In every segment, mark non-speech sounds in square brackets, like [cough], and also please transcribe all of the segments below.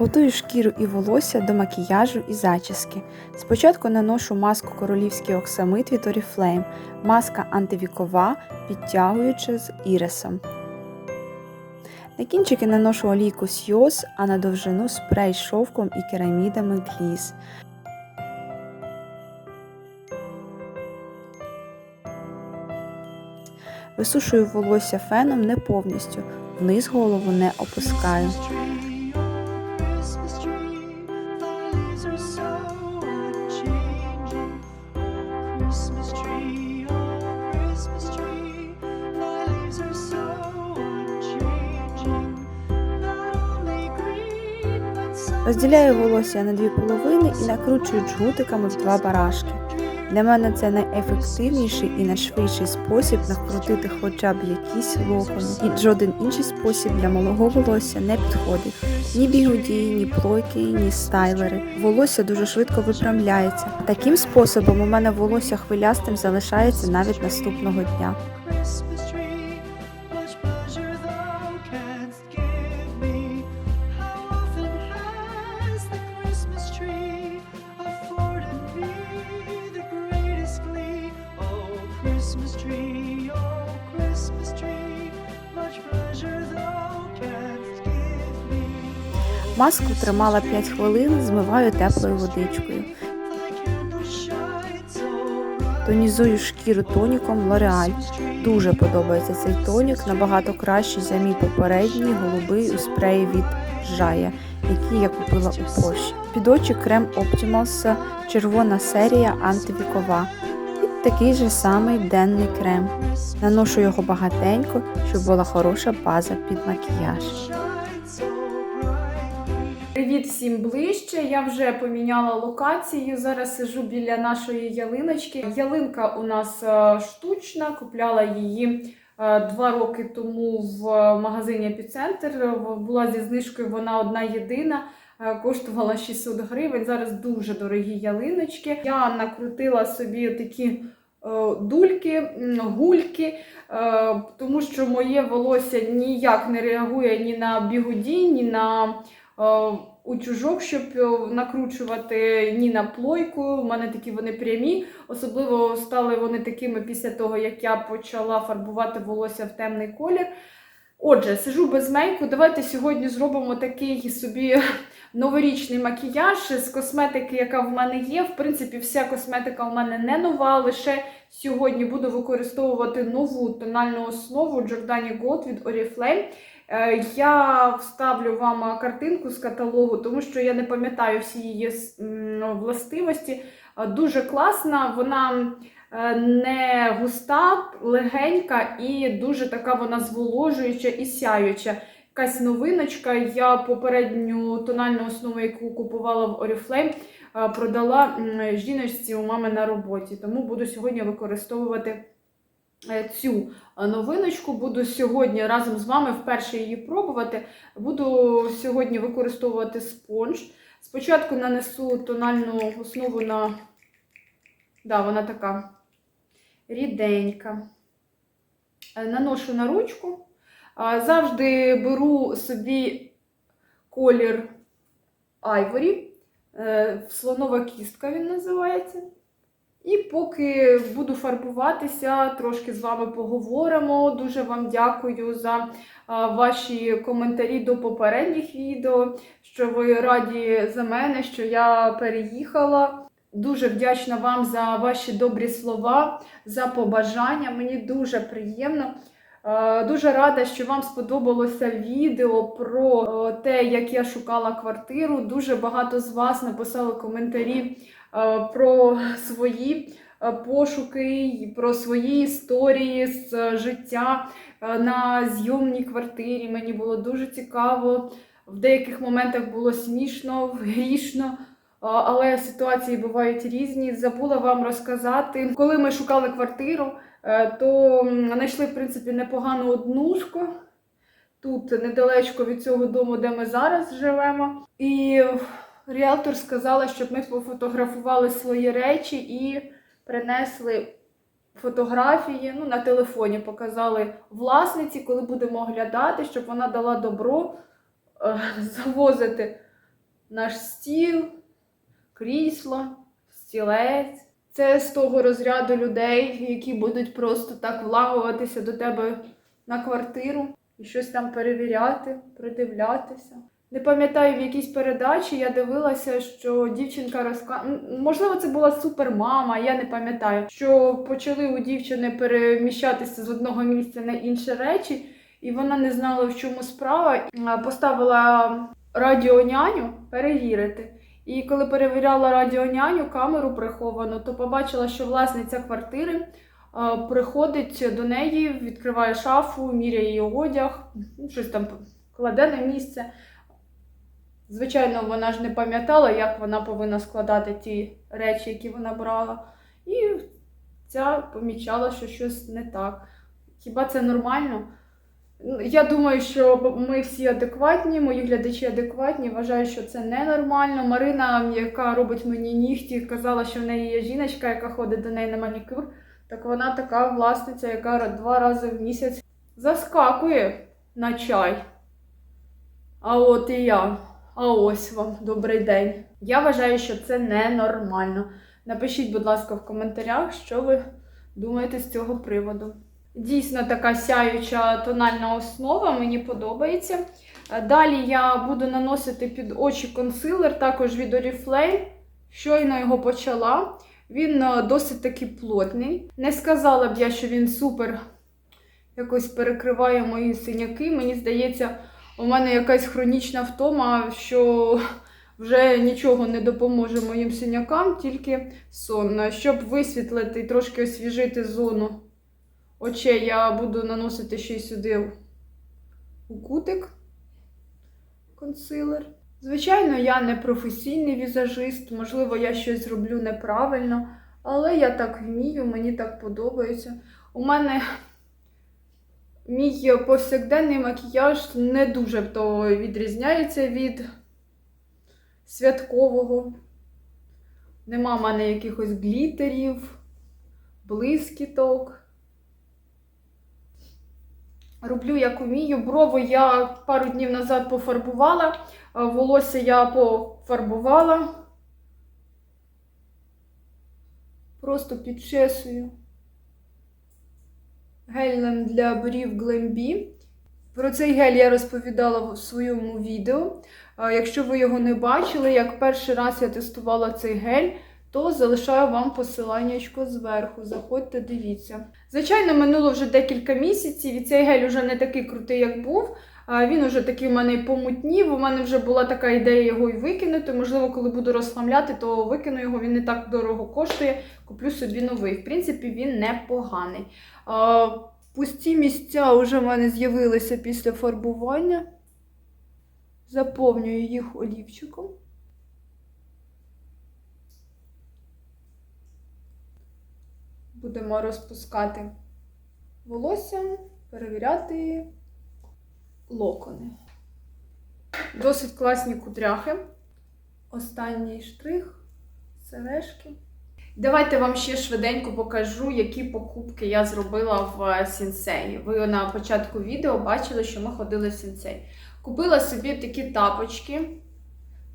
Готую шкіру і волосся до макіяжу і зачіски. Спочатку наношу маску королівський оксамит від Oriflame. Маска антивікова, підтягуюча з ірисом. На кінчики наношу олійку Сйоз, а на довжину спрей з шовком і керамідами гліз. Висушую волосся феном не повністю, вниз голову не опускаю. Розділяю волосся на дві половини і накручую джгутиками в два барашки. Для мене це найефективніший і найшвидший спосіб накрутити хоча б якісь локони. І жоден інший спосіб для малого волосся не підходить. Ні бігудії, ні плойки, ні стайлери. Волосся дуже швидко випрямляється. Таким способом у мене волосся хвилястим залишається навіть наступного дня. Маску тримала 5 хвилин, змиваю теплою водичкою. Тонізую шкіру тоніком L'Oreal. Дуже подобається цей тонік, набагато кращий за мій попередній голубий у спреї від Жая, який я купила у Польщі. Під очі крем Optimals, червона серія антивікова. І такий же самий денний крем. Наношу його багатенько, щоб була хороша база під макіяж. Всім ближче. Я вже поміняла локацію. Зараз сижу біля нашої ялиночки. Ялинка у нас е, штучна, купляла її е, два роки тому в магазині Епіцентр. Була зі знижкою вона одна єдина. е, Коштувала 600 гривень. Зараз дуже дорогі ялиночки. Я накрутила собі такі дульки, гульки, тому що моє волосся ніяк не реагує ні на бігуді, ні на е, утюжок, щоб е, накручувати ні на плойку. У мене такі вони прямі. Особливо стали вони такими після того, як я почала фарбувати волосся в темний колір. Отже, сижу без мейку. Давайте сьогодні зробимо такий собі новорічний макіяж з косметики, яка в мене є. В принципі, вся косметика в мене не нова. Лише сьогодні буду використовувати нову тональну основу Giordani Gold від Oriflame. Е, Я вставлю вам картинку з каталогу, тому що я не пам'ятаю всі її властивості. Е, Дуже класна, вона е, не густа, легенька і дуже така вона зволожуюча і сяюча. Якась новиночка. Я попередню тональну основу, яку купувала в Oriflame, е, продала жіночці у мами на роботі. Тому буду сьогодні використовувати е, цю е, новиночку. Буду сьогодні разом з вами вперше її пробувати. Буду сьогодні використовувати спонж. Спочатку нанесу тональну основу на. Да, вона така ріденька. Е, Наношу на ручку. Завжди беру собі колір Айворі. Е, Слонова кістка він називається. І поки буду фарбуватися, трошки з вами поговоримо. Дуже вам дякую за ваші коментарі до попередніх відео, що ви раді за мене, що я переїхала. Дуже вдячна вам за ваші добрі слова, за побажання. Мені дуже приємно. Дуже рада, що вам сподобалося відео про те, як я шукала квартиру. Дуже багато з вас написали коментарі про свої е, пошуки, про свої історії з е, життя е, на зйомній квартирі. Мені було дуже цікаво. В деяких моментах було смішно, [laughs] грішно. Але ситуації бувають різні. Забула вам розказати, коли ми шукали квартиру, е, то знайшли в принципі непогану однушку тут недалечко від цього дому, де ми зараз живемо. І ріелтор сказала, щоб ми пофотографували свої речі і принесли фотографії. Ну, на телефоні показали власниці, коли будемо оглядати, щоб вона дала добро е, [laughs] завозити наш стіл, крісло, стілець. Це з того розряду людей, які будуть просто так вламуватися до тебе на квартиру і щось там перевіряти, придивлятися. Не пам'ятаю, в якійсь передачі я дивилася, що дівчинка розказує, можливо, це була супермама, я не пам'ятаю, що почали у дівчини переміщатися з одного місця на інше речі, і вона не знала, в чому справа. Поставила радіоняню перевірити. І коли перевіряла радіоняню камеру приховану, то побачила, що власниця квартири приходить до неї, відкриває шафу, міряє її одяг, щось там кладе на місце. Звичайно, вона ж не пам'ятала, як вона повинна складати ті речі, які вона брала. І ця помічала, що щось не так. Хіба це нормально? Ну, Я думаю, що ми всі адекватні, мої глядачі адекватні. Вважаю, що це ненормально. Марина, яка робить мені нігті, казала, що в неї є жіночка, яка ходить до неї на манікюр. Так вона така власниця, яка два рази в місяць заскакує на чай. А от і я. А ось вам добрий день. Я вважаю, що це ненормально. Напишіть, будь ласка, в коментарях, що ви думаєте з цього приводу. Дійсно така сяюча тональна основа, мені подобається. Далі я буду наносити під очі консилер, також від Oriflame. Щойно його почала. Він е, досить таки плотний. Не сказала б я, що він супер якось перекриває мої синяки. Мені здається, у мене якась хронічна втома, що вже нічого не допоможе моїм синякам, тільки сон. Щоб висвітлити і трошки освіжити зону очей, я буду наносити ще й сюди у кутик консилер. Звичайно, я не професійний візажист, можливо, я щось зроблю неправильно, але я так вмію, мені так подобається. У мене мій повсякденний макіяж не дуже то відрізняється від святкового. Нема в мене якихось глітерів, блискіток. Роблю як умію. Брови я пару днів назад пофарбувала, волосся я пофарбувала. Просто підчесую гелем для брів Glambi. Про цей гель я розповідала в своєму відео. Якщо ви його не бачили, як перший раз я тестувала цей гель, то залишаю вам посиланнячко зверху. Заходьте, дивіться. Звичайно, минуло вже декілька місяців, і цей гель уже не такий крутий, як був. Він уже такий у мене помутнів. У мене вже була така ідея його і викинути. Можливо, коли буду розхламляти, то викину його. Він не так дорого коштує. Куплю собі новий. В принципі, він непоганий. Пусті місця вже в мене з'явилися після фарбування. Заповнюю їх олівчиком. Будемо розпускати волосся, перевіряти локони. Досить класні кудряхи. Останній штрих, сережки. Давайте вам ще швиденько покажу, які покупки я зробила в сінсеї. Ви на початку відео бачили, що ми ходили в сінсей. Купила собі такі тапочки,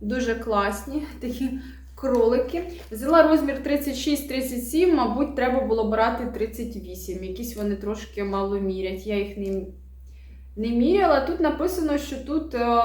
дуже класні, [laughs] такі кролики. Взяла розмір 36-37, мабуть, треба було брати 38. Якісь вони трошки мало мірять. Я їх не, не міряла. Тут написано, що тут. Е,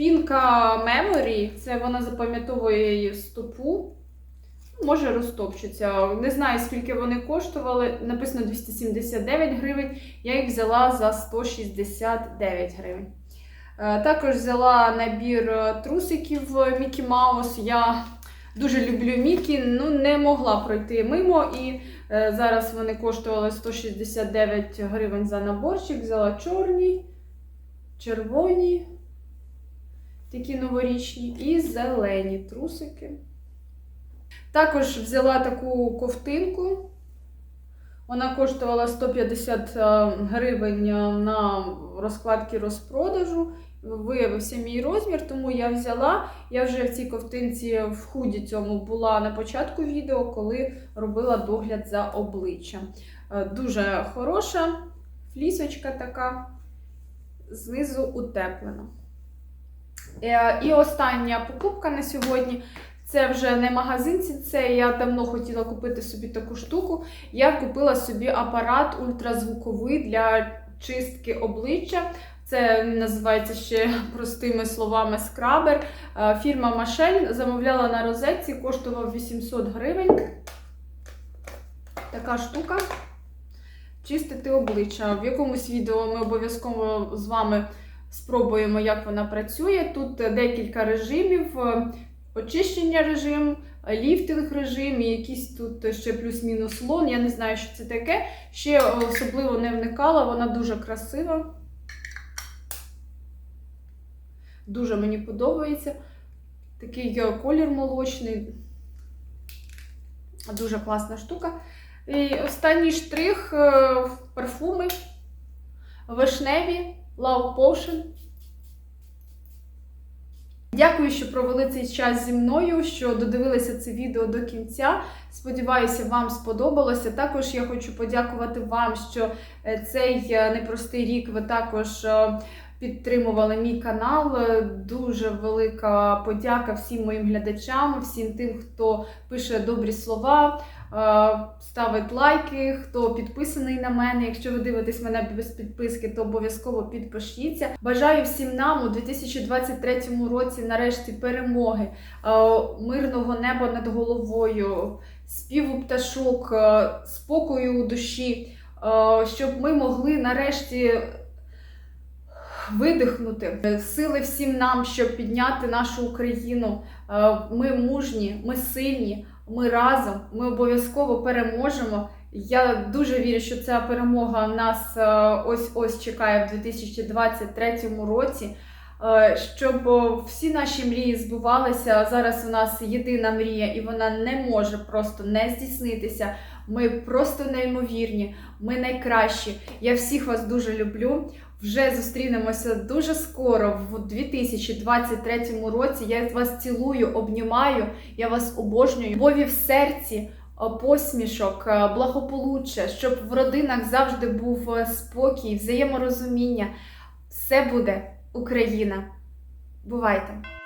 Пінка Memory, це вона запам'ятовує її стопу. Може розтопчуться. Не знаю, скільки вони коштували. Написано 279 гривень. Я їх взяла за 169 гривень. Е, Також взяла набір е, трусиків Мікі Маус. Я дуже люблю Мікі, ну не могла пройти мимо. І е, зараз вони коштували 169 гривень за наборчик. Взяла чорні, червоні такі новорічні, і зелені трусики. Також взяла таку ковтинку. Вона коштувала 150 е, гривень на розкладці розпродажу. Виявився мій розмір, тому я взяла. Я вже в цій ковтинці в худі цьому була на початку відео, коли робила догляд за обличчям. Е, Дуже хороша флісочка така, знизу утеплена. Е, І остання покупка на сьогодні. Це вже не магазинці, це я давно хотіла купити собі таку штуку. Я купила собі апарат ультразвуковий для чистки обличчя. Це називається ще [laughs] простими словами скрабер. Е, Фірма Машель замовляла на розетці, коштував 800 гривень. Така штука. Чистити обличчя. В якомусь відео ми обов'язково з вами спробуємо, як вона працює. Тут декілька режимів: е, очищення режим, ліфтинг режим, і якийсь тут ще плюс-мінус лон. Я не знаю, що це таке. Ще особливо не вникала, вона дуже красива. Дуже мені подобається. Такий е, колір молочний. Дуже класна штука. І останній штрих е, парфуми вишневі Love Potion. Дякую, що провели цей час зі мною, що додивилися це відео до кінця. Сподіваюся, вам сподобалося. Також я хочу подякувати вам, що е, цей е, непростий рік ви також е, підтримували мій канал. Дуже велика подяка всім моїм глядачам, всім тим, хто пише добрі слова, ставить лайки, хто підписаний на мене. Якщо ви дивитесь мене без підписки, то обов'язково підпишіться. Бажаю всім нам у 2023 році нарешті перемоги, е, мирного неба над головою, співу пташок, е, спокою у душі, е, щоб ми могли нарешті видихнути. Сили всім нам, щоб підняти нашу Україну. Е, Ми мужні, ми сильні, ми разом, ми обов'язково переможемо. Я дуже вірю, що ця перемога нас ось ось чекає в 2023 році. Е, Щоб всі наші мрії збувалися. Зараз у нас єдина мрія, і вона не може просто не здійснитися. Ми просто неймовірні, ми найкращі. Я всіх вас дуже люблю. Вже зустрінемося дуже скоро, в 2023 році. Я вас цілую, обнімаю, я вас обожнюю. Любові в серці, е, посмішок, е, благополуччя, щоб в родинах завжди був е, спокій, взаєморозуміння. Все буде Україна. Бувайте!